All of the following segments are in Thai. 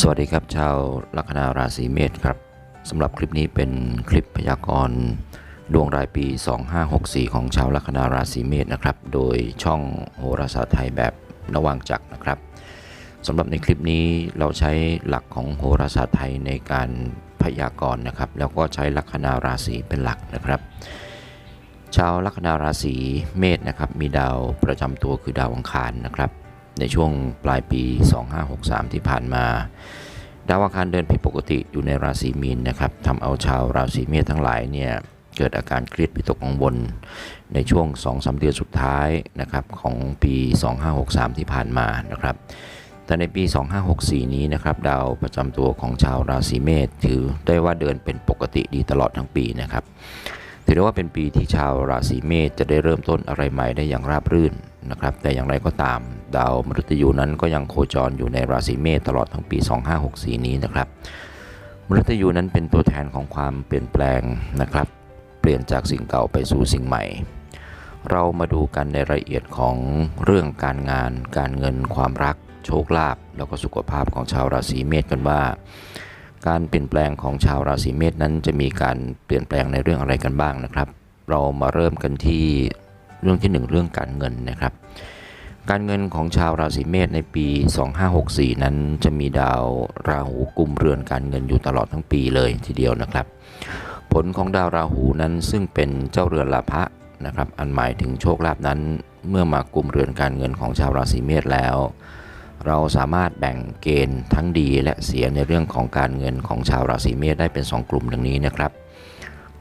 สวัสดีครับชาวลัคนาราศีเมษครับสำหรับคลิปนี้เป็นคลิปพยากรณ์ดวงรายปี 2564 ของชาวลัคนาราศีเมษนะครับ โดยช่องโหราศาสตร์ไทยแบบนวังจักรนะครับสำหรับในคลิปนี้เราใช้หลักของโหราศาสตร์ไทยในการพยากรณ์นะครับ แล้วก็ใช้ลัคนาราศีเป็นหลักนะครับ ชาวลัคนาราศีเมษนะครับมีดาวประจำตัวคือดาวอังคารนะครับ ในช่วงปลายปี 2563 ที่ผ่านมา ดาวอังคารเดินผิดปกติอยู่ในราศีมีนนะครับทำเอาชาวราศีเมษทั้งหลายเนี่ยเกิดอาการเครียดวิตกกังวลในช่วง 2-3 เดือนสุดท้ายนะครับของปี 2563 ที่ผ่านมานะครับ แต่ในปี 2564 นี้นะครับดาวประจำตัวของชาวราศีเมษถือได้ว่าเดินเป็นปกติดีตลอดทั้งปีนะครับ ถือได้ว่าเป็นปีที่ชาวราศีเมษจะได้เริ่มต้นอะไรใหม่ได้อย่างราบรื่น นะครับ แต่อย่างไรก็ตาม ดาวมฤตยูนั้นก็ยังโคจรอยู่ในราศีเมษตลอดทั้งปี 2564 นี้นะครับ มฤตยูนั้นเป็นตัวแทนของความเปลี่ยนแปลงนะครับ เปลี่ยนจากสิ่งเก่าไปสู่สิ่งใหม่ เรามาดูกันในรายละเอียดของเรื่องการงาน การเงิน ความรัก โชคลาภ แล้วก็สุขภาพของชาวราศีเมษกันว่า การเปลี่ยนแปลงของชาวราศีเมษนั้นจะมีการเปลี่ยนแปลงในเรื่องอะไรกันบ้างนะครับ เรามาเริ่มกันที่ เรื่องที่หนึ่งเรื่องการเงินนะครับ การเงินของชาวราศีเมษในปี 2564 นั้นจะมีดาวราหูกุมเรือนการเงินอยู่ตลอดทั้งปีเลยทีเดียวนะครับ ผลของดาวราหูนั้นซึ่งเป็นเจ้าเรือนลาภะนะครับ อันหมายถึงโชคลาภนั้น เมื่อมากุมเรือนการเงินของชาวราศีเมษแล้วเราสามารถแบ่งเกณฑ์ทั้งดีและเสียในเรื่องของการเงินของชาวราศีเมษได้เป็น 2 กลุ่มดังนี้นะครับ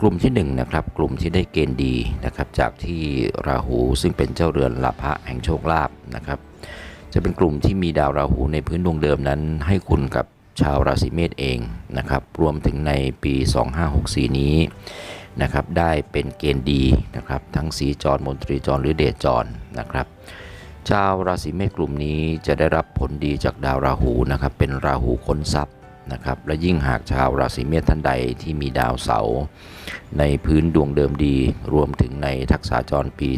กลุ่มที่1นงนะครับกลุ่มที่ได้เกณฑ์ดีนะครับจากที่ราหูซึ่งเป็นเจ้าเรือนลาภะแห่งโชคลาภนะครับ จะเป็นกลุ่มที่มีดาวราหูในพื้นดวงเดิมนั้น ให้คุณกับชาวราศีเมษเองนะครับรวมถึงในปี 2564 นี้นะครับได้เป็นเกณฑ์ดีนะครับทั้งสีจรมนตรีจรหรือเดชจรนะครับชาวราศีเมษกลุ่มนี้จะได้รับผลดีจากดาวราหูนะครับเป็นราหูค้นทรัพย์ นะครับและยิ่งหากชาวราศีเมษท่านใดที่มีดาวเสาร์ในพื้นดวงเดิมดี รวมถึงในทักษะจรปี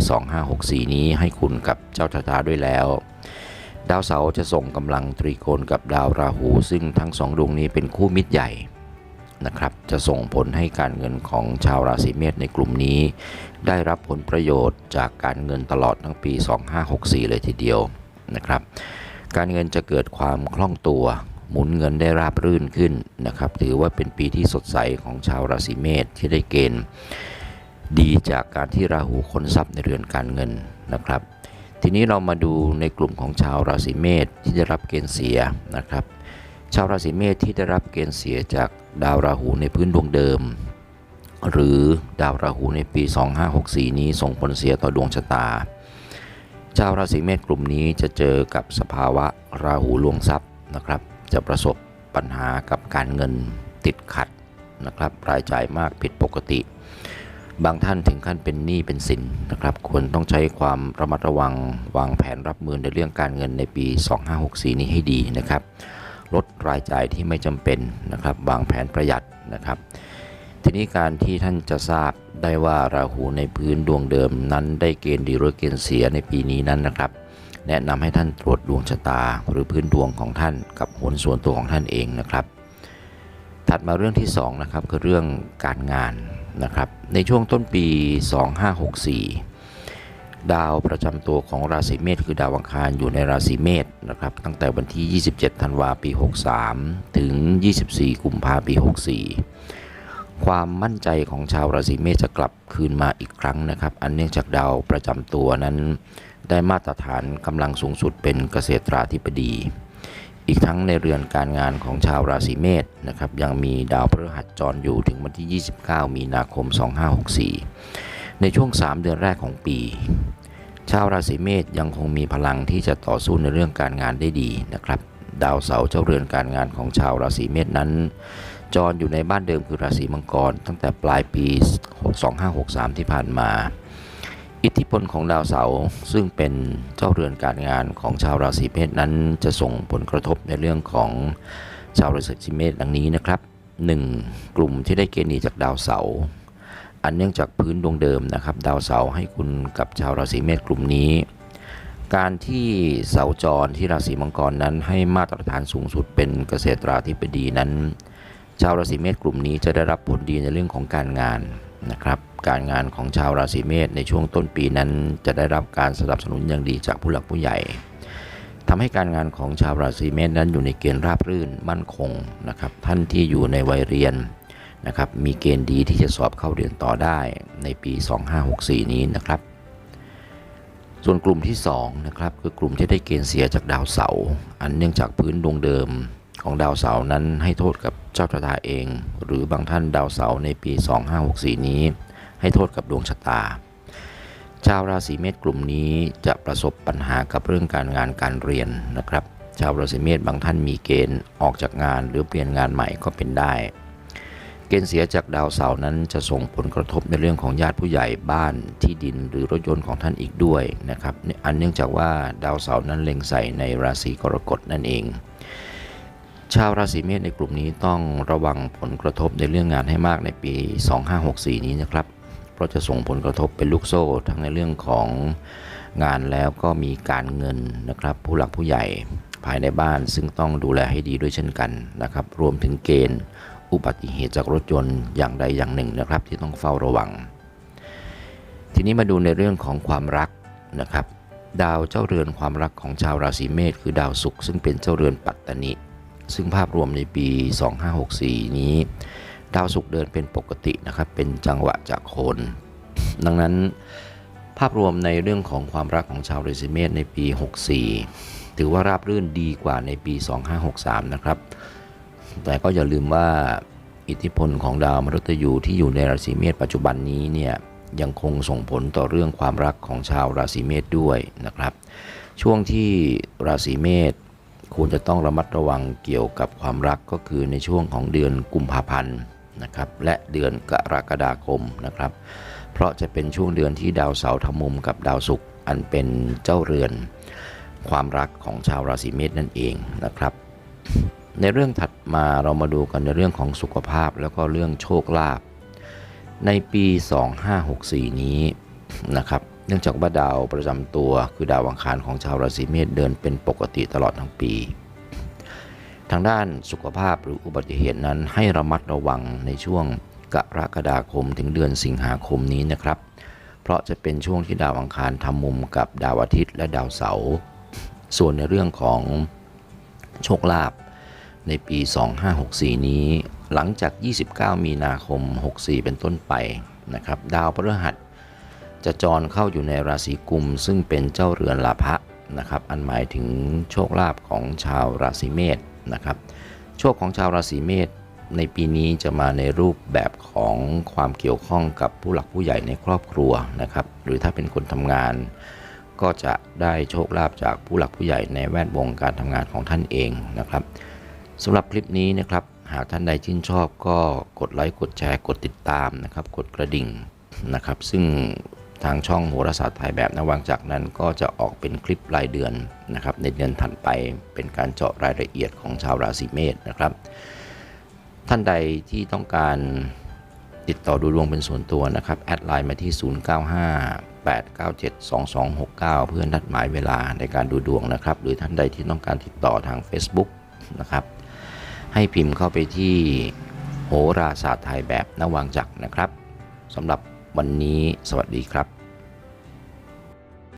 2564 นี้ให้คุณกับเจ้าชะตาด้วยแล้ว ดาวเสาร์จะส่งกำลังตรีโกณกับดาวราหู ซึ่งทั้งสองดวงนี้เป็นคู่มิตรใหญ่นะครับจะส่งผลให้การเงินของชาวราศีเมษในกลุ่มนี้ ได้รับผลประโยชน์จากการเงินตลอดทั้งปี 2564 เลยทีเดียวนะครับ การเงินจะเกิดความคล่องตัว หมุนเงินได้ราบรื่นขึ้นนะครับ ถือว่าเป็นปีที่สดใสของชาวราศีเมษที่ได้เกณฑ์ ดีจากการที่ราหูค้นทรัพย์ในเรือนการเงินนะครับ ทีนี้เรามาดูในกลุ่มของชาวราศีเมษที่ได้รับเกณฑ์เสียนะครับ ชาวราศีเมษที่ได้รับเกณฑ์เสียจากดาวราหูในพื้นดวงเดิม หรือดาวราหูในปี 2564 นี้ส่งผลเสียต่อดวงชะตาชาวราศีเมษกลุ่มนี้จะเจอกับสภาวะราหูลวงทรัพย์นะครับ จะประสบปัญหากับการเงินติดขัดนะครับรายจ่ายมากผิดปกติ บางท่านถึงขั้นเป็นหนี้เป็นสินนะครับควรต้องใช้ความระมัดระวังวางแผนรับมือในเรื่องการเงินในปี 2564 นี้ให้ดีนะครับ ลดรายจ่ายที่ไม่จำเป็นนะครับวางแผนประหยัดนะครับ ทีนี้การที่ท่านจะทราบได้ว่าราหูในพื้นดวงเดิมนั้นได้เกณฑ์ดีหรือเกณฑ์เสียในปีนี้นั้นนะครับ แนะนำให้ท่านตรวจดวงชะตาหรือพื้นดวงของท่านกับโหนส่วนตัวของท่านเองนะครับ ถัดมาเรื่องที่2นะครับคือเรื่องการงานนะครับ ในช่วงต้นปี 2564 ดาวประจำตัวของราศีเมษคือดาวอังคารอยู่ในราศีเมษนะครับ ตั้งแต่วันที่ 27 ธันวาปี 63 ถึง 24 กุมภาปี 64ความมั่นใจของชาวราศีเมษจะกลับคืนมาอีกครั้งนะครับ อันเนื่องจากดาวประจำตัวนั้น ได้มาตรฐานกำลังสูงสุดเป็นเกษตราธิบดี อีกทั้งในเรือนการงานของชาวราศีเมษนะครับยังมีดาวพฤหัสจรอยู่ถึงวันที่ 29 มีนาคม 2564 ในช่วง 3 เดือนแรกของปี ชาวราศีเมษยังคงมีพลังที่จะต่อสู้ในเรื่องการงานได้ดีนะครับดาวเสาร์เจ้าเรือนการงานของชาวราศีเมษนั้น จรอยู่ในบ้านเดิมคือราศีมังกร ตั้งแต่ปลายปี 2563 ที่ผ่านมา อิทธิพลของดาวเสาร์ซึ่งเป็นเจ้าเรือนการงานของชาวราศีเมษนั้น จะส่งผลกระทบในเรื่องของชาวราศีเมษดังนี้นะครับ 1. กลุ่มที่ได้เกณฑ์ดีจากดาวเสาร์อันเนื่องจากพื้นดวงเดิมนะครับ ดาวเสาร์ให้คุณกับชาวราศีเมษกลุ่มนี้ การที่เสาจรที่ราศีมังกรนั้น ให้มาตรฐานสูงสุดเป็นเกษตราธิบดีนั้น ชาวราศีเมษกลุ่มนี้จะได้รับผลดีในเรื่องของการงาน นะครับการงานของชาวราศีเมษในช่วงต้นปีนั้น จะได้รับการสนับสนุนอย่างดีจากผู้หลักผู้ใหญ่ทำให้การงานของชาวราศีเมษนั้นอยู่ในเกณฑ์ราบรื่นมั่นคงนะครับท่านที่อยู่ในวัยเรียนนะครับมีเกณฑ์ดีที่จะสอบเข้าเรียนต่อได้ในปี 2564 นี้นะครับ ส่วนกลุ่มที่2นะครับคือกลุ่มที่ได้เกณฑ์เสียจากดาวเสาร์อันเนื่องจากพื้นดวงเดิมของดาวเสาร์นั้นให้โทษกับ เจ้าชะตาเอง หรือบางท่านดาวเสาร์ในปี 2564 นี้ ให้โทษกับดวงชะตา ชาวราศีเมษกลุ่มนี้จะประสบปัญหากับเรื่องการงานการเรียนนะครับ ชาวราศีเมษบางท่านมีเกณฑ์ออกจากงานหรือเปลี่ยนงานใหม่ก็เป็นได้ เกณฑ์เสียจากดาวเสาร์นั้นจะส่งผลกระทบในเรื่องของญาติผู้ใหญ่บ้านที่ดินหรือรถยนต์ของท่านอีกด้วยนะครับอันเนื่องจากว่าดาวเสาร์นั้นเล็งใส่ในราศีกรกฎนั่นเอง ชาวราศีเมษในกลุ่มนี้ต้องระวังผลกระทบในเรื่องงานให้มากในปี 2564 นี้นะครับ เพราะจะส่งผลกระทบเป็นลูกโซ่ทั้งในเรื่องของงานแล้วก็มีการเงินนะครับ ผู้หลักผู้ใหญ่ภายในบ้านซึ่งต้องดูแลให้ดีด้วยเช่นกันนะครับ รวมถึงเกณฑ์ อุบัติเหตุจากรถยนต์อย่างใดอย่างหนึ่งนะครับ ที่ต้องเฝ้าระวัง ทีนี้มาดูในเรื่องของความรักนะครับ ดาวเจ้าเรือนความรักของชาวราศีเมษคือดาวศุกร์ซึ่งเป็นเจ้าเรือนปัตตนิ ซึ่งภาพรวมในปี 2564 นี้ ดาวศุกร์เดินเป็นปกตินะครับ เป็นจังหวะจากโคน ดังนั้นภาพรวมในเรื่องของความรักของชาวราศีเมษในปี 64 ถือว่าราบรื่นดีกว่าในปี 2563 นะครับ แต่ก็อย่าลืมว่าอิทธิพลของดาวมฤตยูที่อยู่ในราศีเมษปัจจุบันนี้เนี่ยยังคงส่งผลต่อเรื่องความรักของชาวราศีเมษด้วยนะครับ ช่วงที่ราศีเมษ ควรจะต้องระมัดระวังเกี่ยวกับความรักก็คือในช่วงของเดือนกุมภาพันธ์นะครับและเดือนกรกฎาคมนะครับ เพราะจะเป็นช่วงเดือนที่ดาวเสาร์ทำมุมกับดาวศุกร์อันเป็นเจ้าเรือน ความรักของชาวราศีเมษนั่นเองนะครับ ในเรื่องถัดมาเรามาดูกันในเรื่องของสุขภาพแล้วก็เรื่องโชคลาภในปี 2564 นี้นะครับ เนื่องจากว่าดาวประจำตัวคือดาวอังคารของชาวราศีเมษเดินเป็นปกติตลอดทั้งปี ทางด้านสุขภาพหรืออุบัติเหตุนั้นให้ระมัดระวังในช่วงกรกฎาคมถึงเดือนสิงหาคมนี้นะครับ เพราะจะเป็นช่วงที่ดาวอังคารทำมุมกับดาวอาทิตย์และดาวเสาร์ส่วนในเรื่องของโชคลาภในปี 2564 นี้ หลังจาก 29 มีนาคม 64 เป็นต้นไปนะครับ ดาวพฤหัส จะจรเข้าอยู่ในราศีกุม ซึ่งเป็นเจ้าเรือนลาภะนะครับ อันหมายถึงโชคลาภของชาวราศีเมษนะครับ โชคของชาวราศีเมษในปีนี้จะมาในรูปแบบของความเกี่ยวข้องกับผู้หลักผู้ใหญ่ในครอบครัวนะครับ หรือถ้าเป็นคนทำงาน ก็จะได้โชคลาภจากผู้หลักผู้ใหญ่ในแวดวงการทำงานของท่านเองนะครับสำหรับคลิปนี้นะครับ หากท่านใดชื่นชอบก็กดไลค์กดแชร์กดติดตามนะครับ กดกระดิ่งนะครับ ซึ่ง ทางช่องโหราศาสตร์ไทยแบบนวังจากนั้นก็จะออกเป็นคลิปรายเดือนนะครับในเดือนถัดไปเป็นการเจาะรายละเอียดของชาวราศีเมษนะครับ ท่านใดที่ต้องการติดต่อดูดวงเป็นส่วนตัวนะครับ แอดไลน์มาที่ 095 897 2269 เพื่อนัดหมายเวลาในการดูดวงนะครับ หรือท่านใดที่ต้องการติดต่อทาง Facebook นะครับ ให้พิมพ์เข้าไปที่โหราศาสตร์ไทยแบบนวังจักรนะครับสำหรับวันนี้สวัสดีครับ